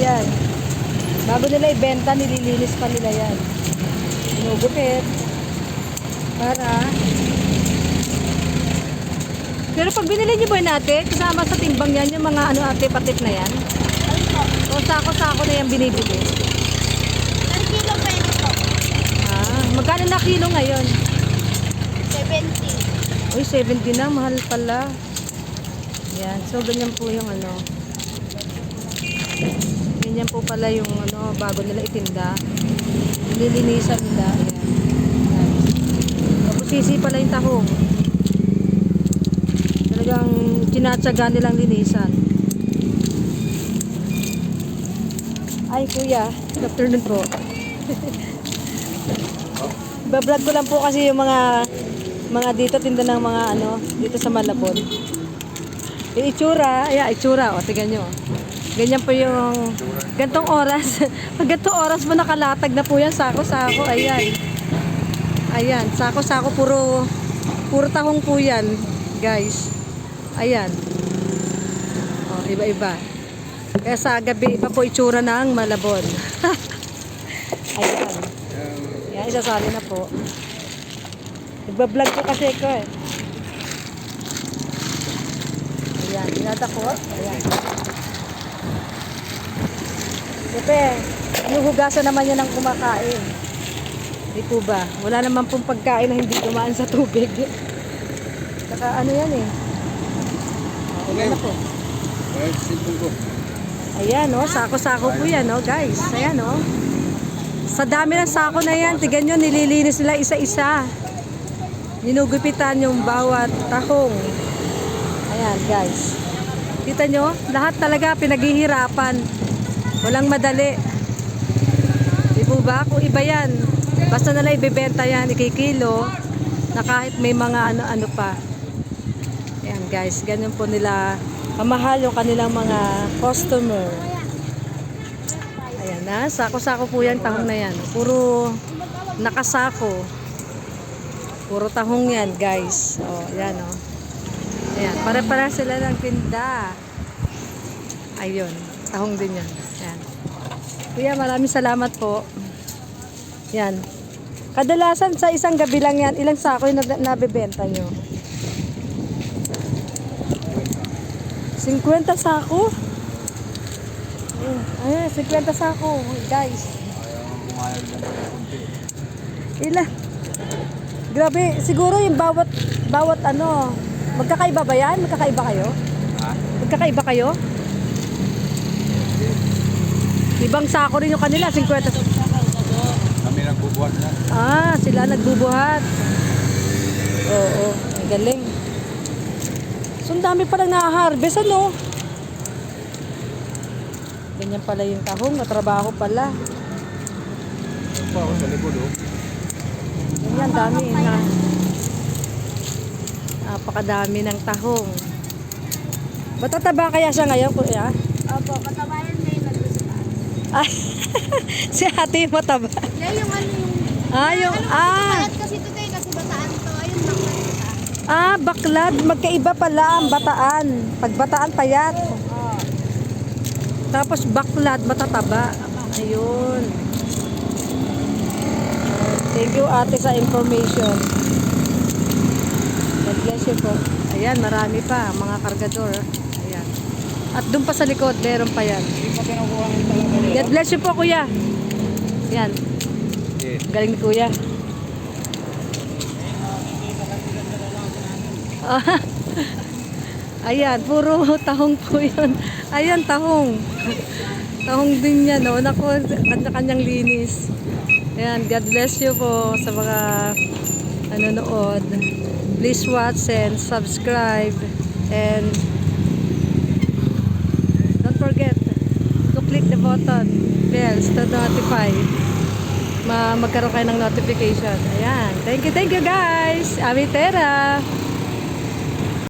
yan. Bago nila ibenta, nililinis pa nila yan. Inugupit. Para... Pero pag binili niyo ba yun ate, kasama sa timbang yan, yung mga ano ate, patit na yan? O sako-sako na yan binibili? Ilang kilo pwede po? Ah, magkano na kilo ngayon? 70. Uy, 70 na, mahal pala. Yan, so ganyan po yung ano. Ganyan po pala yung ano, bago nila itinda. Nililinisan nila. Ayan. Yan. Tapos sisi pala yung tahong. Talagang tinatsaga nilang linisan. Ay, kuya. Good afternoon po. Bablog ko lang po kasi yung mga mga dito tinda ng mga ano dito sa Malabon. Yung itsura, ayan, itsura, o, tignan nyo. Ganyan po yung, gantong oras, pag gantong oras mo nakalatag na po yan, sako-sako, ayan. Ayan, sako-sako, puro, puro tahong po yan, guys. Ayan. O, iba-iba. Kaya sa gabi, iba po itsura ng Malabon. ayan. Ayan, isasali na po. Nagbablog ko kasi ko eh. Ayan, dinadakot. Ayan. Pepe, hinuhugasan naman yan ng kumakain. Di po ba? Wala naman pong pagkain na hindi dumaan sa tubig. Saka ano yan eh. Okay na po. Ayan oh, sako-sako po yan oh guys. Ayan oh. Sa dami ng sako na yan, tigan nyo, nililinis nila isa-isa. Ginugupitan yung bawat tahong. Ayan, guys. Kita nyo? Lahat talaga pinaghihirapan. Walang madali. Di po ba? Kung iba yan, basta nila ibebenta yan, ikikilo, na kahit may mga ano-ano pa. Ayan, guys. Ganyan po nila kamahal yung kanilang mga customer. Ayan na, sako-sako po yan, tahong na yan. Puro nakasako. Puro tahong yan, guys. Oh, yan oh. Ayan, para-para sila ng tinda. Ayun, tahong din yan. Ayan. Kuya, maraming salamat po. Yan. Kadalasan sa isang gabi lang yan, ilang sako yung nab- nabibenta nyo? 50 sako? Ayun, 50 sako, guys. Ilan? Grabe, siguro yung bawat bawat ano, magkakaiba ba yan? Magkakaiba kayo? Ha? Magkakaiba kayo? Ibang sako rin yung kanila, 50. Kami nagbubuhat na. Ah, sila nagbubuhat. Oo, ang galing. So, ang dami palang na-harvest, ano? Ganyan pala yung tahong, matrabaho pala. Ito ako sa likod oh. Ganyan, dami na. Napakadami ng tahong. Matataba kaya siya ngayon, kuya? Opo, katabayan na yung. Ay, si ate yung mataba. Yan yung ano yung... Ah, yung, Ano ah, kasi kasi ito tayo kasi bataan to. Ayun na ah, baklad. Magkaiba pala ang bataan. Pag bataan, payat. Oo. Tapos baklad, matataba. Ayun. Thank you ate sa information. Bless you po. Ayan, marami pa. Mga kargador. Ayan. At doon pa sa likod, meron pa yan. God bless you po, kuya. Yan. Okay. Galing ni kuya. Ayan, puro tahong po yun. Ayan, tahong. Tahong din yan, no? Naku, kanya-kanyang linis. Ayan, God bless you po sa mga nanonood. Please watch and subscribe. And don't forget to click the button, bells, to notify. Ma magkaroon kayo ng notification. Ayan. Thank you, thank you guys. Amitera.